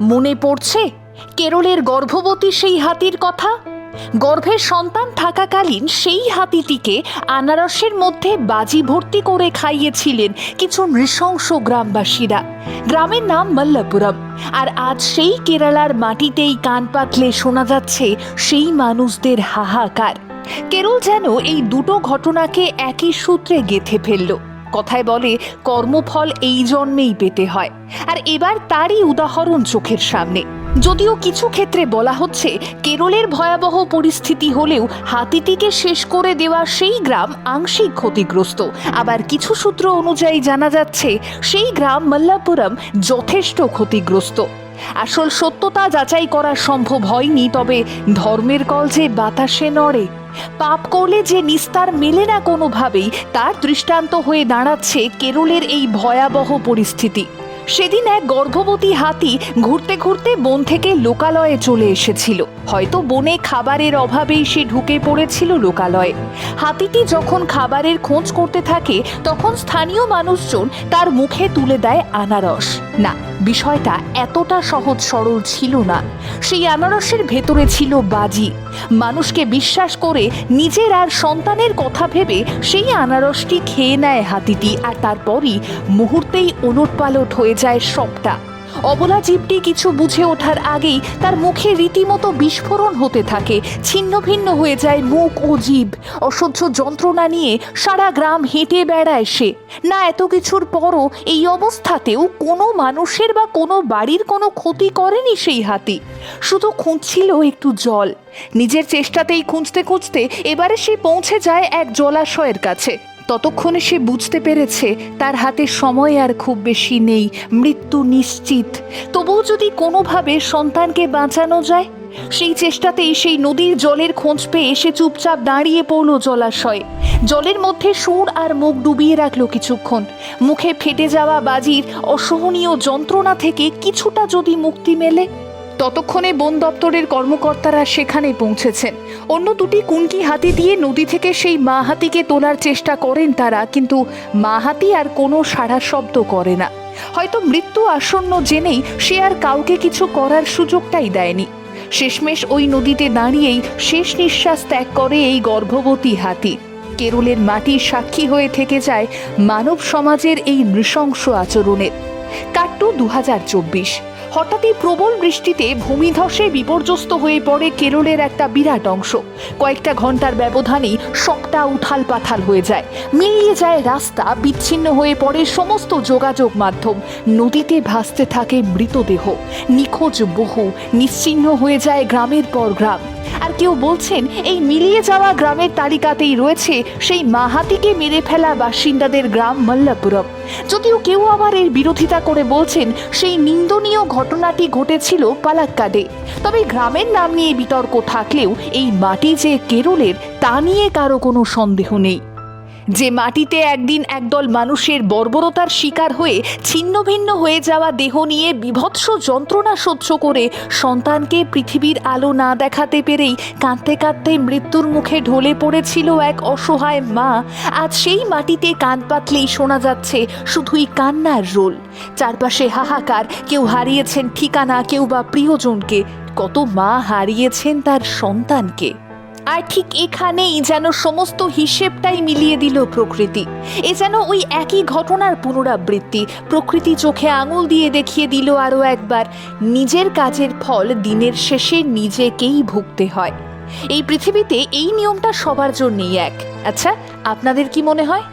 মনে পড়ছে কেরলের গর্ভবতী সেই হাতির কথা? গর্ভের সন্তান থাকাকালীন সেই হাতিটিকে আনারসের মধ্যে বাজি ভর্তি করে খাইয়েছিলেন কিছু নৃশংস গ্রামবাসীরা। গ্রামের নাম মল্লাপুরম। আর আজ সেই কেরালার মাটিতেই কান পাতলে শোনা যাচ্ছে সেই মানুষদের হাহাকার। কেরল যেন এই দুটো ঘটনাকে একই সূত্রে গেথে ফেলল। কথায় বলে, কর্মফল এই জন্মেই পেতে হয়। আর এবার তারই উদাহরণ চোখের সামনে। যদিও কিছু ক্ষেত্রে বলা হচ্ছে, কেরলের ভয়াবহ পরিস্থিতি হলেও হাতিটিকে শেষ করে দেওয়া সেই গ্রাম আংশিক ক্ষতিগ্রস্ত। আবার কিছু সূত্র অনুযায়ী জানা যাচ্ছে, সেই গ্রাম মল্লাপুরম যথেষ্ট ক্ষতিগ্রস্ত। আসল সত্যতা যাচাই করা সম্ভব হয়নি, তবে ধর্মের কল যে বাতাসে নড়ে। পাপ করলে যে নিস্তার মেলে না কোনোভাবেই, তার দৃষ্টান্ত হয়ে দাঁড়াচ্ছে কেরলের এই ভয়াবহ পরিস্থিতি। সেদিন এক গর্ভবতী হাতি ঘুরতে ঘুরতে বন থেকে লোকালয়ে চলে এসেছিল। হয়তো বনে খাবারের অভাবেই সে ঢুকে পড়েছিল লোকালয়ে। হাতিটি যখন খাবারের খোঁজ করতে থাকে, তখন স্থানীয় মানুষজন তার মুখে তুলে দেয় আনারস। না, বিষয়টা এতটা সহজ সরল ছিল না। সেই আনারসের ভেতরে ছিল বাজি। মানুষকে বিশ্বাস করে নিজের আর সন্তানের কথা ভেবে সেই আনারসটি খেয়ে নেয় হাতিটি, আর তারপরই মুহূর্তেই ওলটপালট হয়ে যায় সবটা। অবলা জীবটি কিছু বুঝে ওঠার আগেই তার মুখে রীতিমতো বিস্ফোরণ হতে থাকে। ছিন্ন ভিন্ন হয়ে যায় মুখ ও জীব। অসহ্য যন্ত্রণা নিয়ে সারা গ্রাম হেঁটে বেড়ায় সে। না এত কিছুর পরও এই অবস্থাতেও কোনো মানুষের বা কোনো বাড়ির কোনো ক্ষতি করেনি সেই হাতি। শুধু খুঁজছিল একটু জল। নিজের চেষ্টাতেই খুঁজতে খুঁজতে এবারে সে পৌঁছে যায় এক জলাশয়ের কাছে। ততক্ষণে সে বুঝতে পেরেছে তার হাতে সময় আর খুব বেশি নেই, মৃত্যু নিশ্চিত। তবুও যদি কোনোভাবে সন্তানকে বাঁচানো যায়, সেই চেষ্টাতেই সেই নদীর জলের খোঁজ পেয়ে সে চুপচাপ দাঁড়িয়ে পড়ল জলাশয়ে। জলের মধ্যে সুর আর মুখ ডুবিয়ে রাখল কিছুক্ষণ। মুখে ফেটে যাওয়া বাজির অসহনীয় যন্ত্রণা থেকে কিছুটা যদি মুক্তি মেলে ততক্ষণে বন দপ্তরের কর্মকর্তারা সেখানে পৌঁছেছেন। অন্য দুটি কুনকি হাতি দিয়ে নদী থেকে সেই মা হাতিকে তোলার চেষ্টা করেন তারা, কিন্তু মা হাতি আর কোনো সাড়া শব্দ করে না। হয়তো মৃত্যু আসন্ন জেনেই সে আর কাউকে কিছু করার সুযোগটাই দেয়নি। শেষমেশ ওই নদীতে দাঁড়িয়েই শেষ নিঃশ্বাস ত্যাগ করে এই গর্ভবতী হাতি। কেরলের মাটি সাক্ষী হয়ে থেকে যায় মানব সমাজের এই নৃশংস আচরণের। কাট্টু দু হঠাৎই প্রবল বৃষ্টিতে ভূমিধসে বিপর্যস্ত হয়ে পড়ে কেরলের একটা বিরাট অংশ। কয়েকটা ঘণ্টার ব্যবধানেই সবটা উঠাল পাথাল হয়ে যায়। মিলিয়ে যায় রাস্তা, বিচ্ছিন্ন হয়ে পড়ে সমস্ত যোগাযোগ মাধ্যম। নদীতে ভাসতে থাকে মৃতদেহ। নিখোঁজ বহু, নিশ্চিহ্ন হয়ে যায় গ্রামের পর গ্রাম। আর কেউ বলছেন, এই মিলিয়ে যাওয়া গ্রামের তালিকাতেই রয়েছে সেই মাহাতিকে মেরে ফেলা বাসিন্দাদের গ্রাম মল্লাপুরম। যদিও কেউ আবার এর বিরোধিতা করে বলছেন, সেই নিন্দনীয় ঘটনাটি ঘটেছিল পালাক্কাডে। তবে গ্রামের নাম নিয়ে বিতর্ক থাকলেও এই মাটি যে কেরলের, তা নিয়ে কারও কোনো সন্দেহ নেই। যে মাটিতে একদিন একদল মানুষের বর্বরতার শিকার হয়ে ছিন্নভিন্ন হয়ে যাওয়া দেহ নিয়ে বিভৎস যন্ত্রণা সহ্য করে সন্তানকে পৃথিবীর আলো না দেখাতে পেরেই কাঁদতে কাঁদতে মৃত্যুর মুখে ঢলে পড়েছিল এক অসহায় মা। আজ সেই মাটিতে কান পাতলেই শোনা যাচ্ছে শুধুই কান্নার রোল। চারপাশে হাহাকার, কেউ হারিয়েছেন ঠিকানা, কেউ বা প্রিয়জনকে। কত মা হারিয়েছেন তার সন্তানকে। আর ঠিক এখানেই যেন সমস্ত হিসেবটাই মিলিয়ে দিল প্রকৃতি। এ যেন ওই একই ঘটনার পুনরাবৃত্তি, প্রকৃতি চোখে আঙুল দিয়ে দেখিয়ে দিল আরও একবার, নিজের কাজের ফল দিনের শেষে নিজেকেই ভুগতে হয়। এই পৃথিবীতে এই নিয়মটা সবার জন্যই এক। আচ্ছা আপনাদের কি মনে হয়?